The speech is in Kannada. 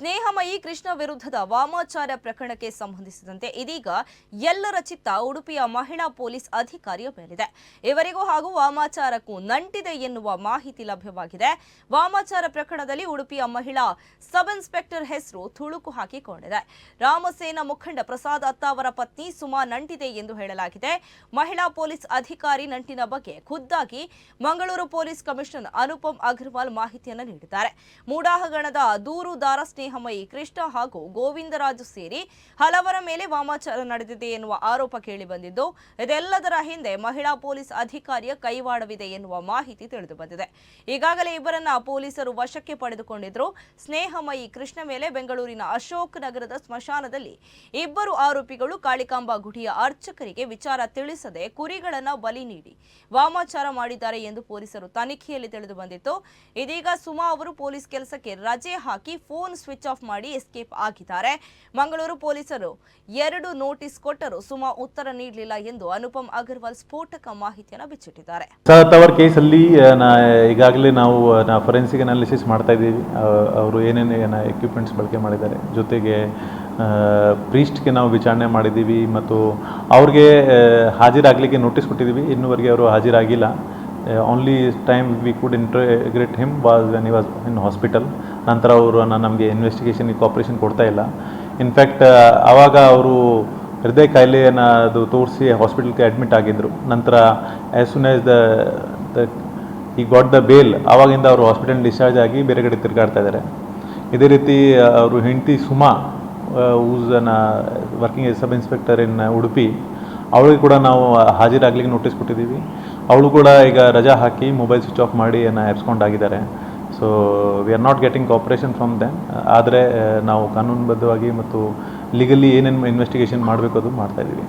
ಸ್ನೇಹಮಯಿ ಕೃಷ್ಣ ವಿರುದ್ಧದ ವಾಮಾಚಾರ ಪ್ರಕರಣಕ್ಕೆ ಸಂಬಂಧಿಸಿದಂತೆ ಇದೀಗ ಎಲ್ಲರ ಚಿತ್ತ ಉಡುಪಿಯ ಮಹಿಳಾ ಪೊಲೀಸ್ ಅಧಿಕಾರಿಯ ಮೇಲಿದೆ. ಇವರಿಗೂ ಹಾಗೂ ವಾಮಾಚಾರಕ್ಕೂ ನಂಟಿದೆ ಎನ್ನುವ ಮಾಹಿತಿ ಲಭ್ಯವಾಗಿದೆ. ವಾಮಾಚಾರ ಪ್ರಕರಣದಲ್ಲಿ ಉಡುಪಿಯ ಮಹಿಳಾ ಸಬ್ ಇನ್ಸ್ಪೆಕ್ಟರ್ ಹೆಸರು ತುಳುಕು ಹಾಕಿಕೊಂಡಿದೆ. ರಾಮಸೇನ ಮುಖಂಡ ಪ್ರಸಾದ್ ಅತ್ತ ಅವರ ಪತ್ನಿ ಸುಮಾ ನಂಟಿದೆ ಎಂದು ಹೇಳಲಾಗಿದೆ. ಮಹಿಳಾ ಪೊಲೀಸ್ ಅಧಿಕಾರಿ ನಂಟಿನ ಬಗ್ಗೆ ಖುದ್ದಾಗಿ ಮಂಗಳೂರು ಪೊಲೀಸ್ ಕಮಿಷನರ್ ಅನುಪಮ್ ಅಗರ್ವಾಲ್ ಮಾಹಿತಿಯನ್ನು ನೀಡಿದ್ದಾರೆ. ಮೂಡಾಹಗಣದ ದೂರುದಾರ ಸ್ನೇಹಮಯಿ ಕೃಷ್ಣ ಹಾಗೂ ಗೋವಿಂದರಾಜು ಸೇರಿ ಹಲವರ ಮೇಲೆ ವಾಮಾಚಾರ ನಡೆದಿದೆ ಎನ್ನುವ ಆರೋಪ ಕೇಳಿಬಂದಿದ್ದು ಇದೆಲ್ಲದರ ಹಿಂದೆ ಮಹಿಳಾ ಪೊಲೀಸ್ ಅಧಿಕಾರಿಯ ಕೈವಾಡವಿದೆ ಎನ್ನುವ ಮಾಹಿತಿ ತಿಳಿದು ಬಂದಿದೆ. ಈಗಾಗಲೇ ಇಬ್ಬರನ್ನ ಪೊಲೀಸರು ವಶಕ್ಕೆ ಪಡೆದುಕೊಂಡಿದ್ರು. ಸ್ನೇಹಮಯಿ ಕೃಷ್ಣ ಮೇಲೆ ಬೆಂಗಳೂರಿನ ಅಶೋಕ್ ನಗರದ ಸ್ಮಶಾನದಲ್ಲಿ ಇಬ್ಬರು ಆರೋಪಿಗಳು ಕಾಳಿಕಾಂಬಾ ಗುಡಿಯ ಅರ್ಚಕರಿಗೆ ವಿಚಾರ ತಿಳಿಸದೆ ಕುರಿಗಳನ್ನ ಬಲಿ ನೀಡಿ ವಾಮಾಚಾರ ಮಾಡಿದ್ದಾರೆ ಎಂದು ಪೊಲೀಸರು ತನಿಖೆಯಲ್ಲಿ ತಿಳಿದು ಬಂದಿತ್ತು. ಇದೀಗ ಸುಮಾ ಅವರು ಪೊಲೀಸ್ ಕೆಲಸಕ್ಕೆ ರಜೆ ಹಾಕಿ ಫೋನ್ ಸ್ವಿಚ್ ಆಫ್ ಮಾಡಿ ಎಸ್ಕೇಪ್ ಆಗಿದ್ದಾರೆ. ಮಂಗಳೂರು ಪೊಲೀಸರು ಎರಡು ನೋಟಿಸ್ ಕೊಟ್ಟರು. ಸುಮಾ ಉತ್ತರ ನೀಡಲಿಲ್ಲ ಎಂದು ಅನುಪಮ್ ಅಗರ್ವಾಲ್ ಸ್ಫೋಟಕ ಮಾಹಿತಿಯನ್ನು ಬಿಚ್ಚಿಟ್ಟಿದ್ದಾರೆ. ತವರ್ ಕೇಸಲ್ಲಿ ಈಗಾಗಲೇ ನಾವು ಫೊರೆನ್ಸಿಕ್ ಅನಾಲಿಸಿಸ್ ಮಾಡ್ತಾ ಇದ್ದೀವಿ. ಅವರು ಏನೇನು ಎಕ್ವಿಪ್ಮೆಂಟ್ಸ್ ಬಳಕೆ ಮಾಡಿದ್ದಾರೆ. ಜೊತೆಗೆ ಪ್ರೀಸ್ಟ್ಗೆ ನಾವು ವಿಚಾರಣೆ ಮಾಡಿದ್ದೀವಿ ಮತ್ತು ಅವ್ರಿಗೆ ಹಾಜರಾಗಲಿಕ್ಕೆ ನೋಟಿಸ್ ಕೊಟ್ಟಿದ್ದೀವಿ. ಇನ್ನುವರೆಗೆ ಅವರು ಹಾಜರಾಗಿಲ್ಲ. Only time we could interrogate him was when he was in hospital ನಂತರ ಅವರು ನಮಗೆ ಇನ್ವೆಸ್ಟಿಗೇಷನ್ ಕಾಪ್ರೇಷನ್ ಕೊಡ್ತಾ ಇಲ್ಲ. ಇನ್ಫ್ಯಾಕ್ಟ್ ಆವಾಗ ಅವರು ಹೃದಯ ಕಾಯಿಲೆಯನ್ನು ಅದು ತೋರಿಸಿ ಹಾಸ್ಪಿಟಲ್ಗೆ ಅಡ್ಮಿಟ್ ಆಗಿದ್ದರು ನಂತರ as soon as the he got the bail ಆವಾಗಿಂದ ಅವರು ಹಾಸ್ಪಿಟಲ್ ಡಿಸ್ಚಾರ್ಜ್ ಆಗಿ ಬೇರೆ ಕಡೆ ತಿರುಗಾಡ್ತಾ ಇದ್ದಾರೆ. ಇದೇ ರೀತಿ ಅವರು ಹೆಂಡತಿ Suma who's working as sub inspector in Udupi ಅವಳಿಗೆ ಕೂಡ ನಾವು ಹಾಜರಾಗ್ಲಿಕ್ಕೆ ನೋಟಿಸ್ ಕೊಟ್ಟಿದ್ದೀವಿ. ಅವಳು ಕೂಡ ಈಗ ರಜಾ ಹಾಕಿ ಮೊಬೈಲ್ ಸ್ವಿಚ್ ಆಫ್ ಮಾಡಿ ಏನೋ ಎಬ್ಸ್ಕೊಂಡಾಗಿದ್ದಾರೆ. So we are not getting cooperation from them ಆದರೆ ನಾವು ಕಾನೂನುಬದ್ಧವಾಗಿ ಮತ್ತು ಲೀಗಲಿ ಏನೇನು ಇನ್ವೆಸ್ಟಿಗೇಷನ್ ಮಾಡಬೇಕು ಅದು ಮಾಡ್ತಾ ಇದ್ದೀವಿ.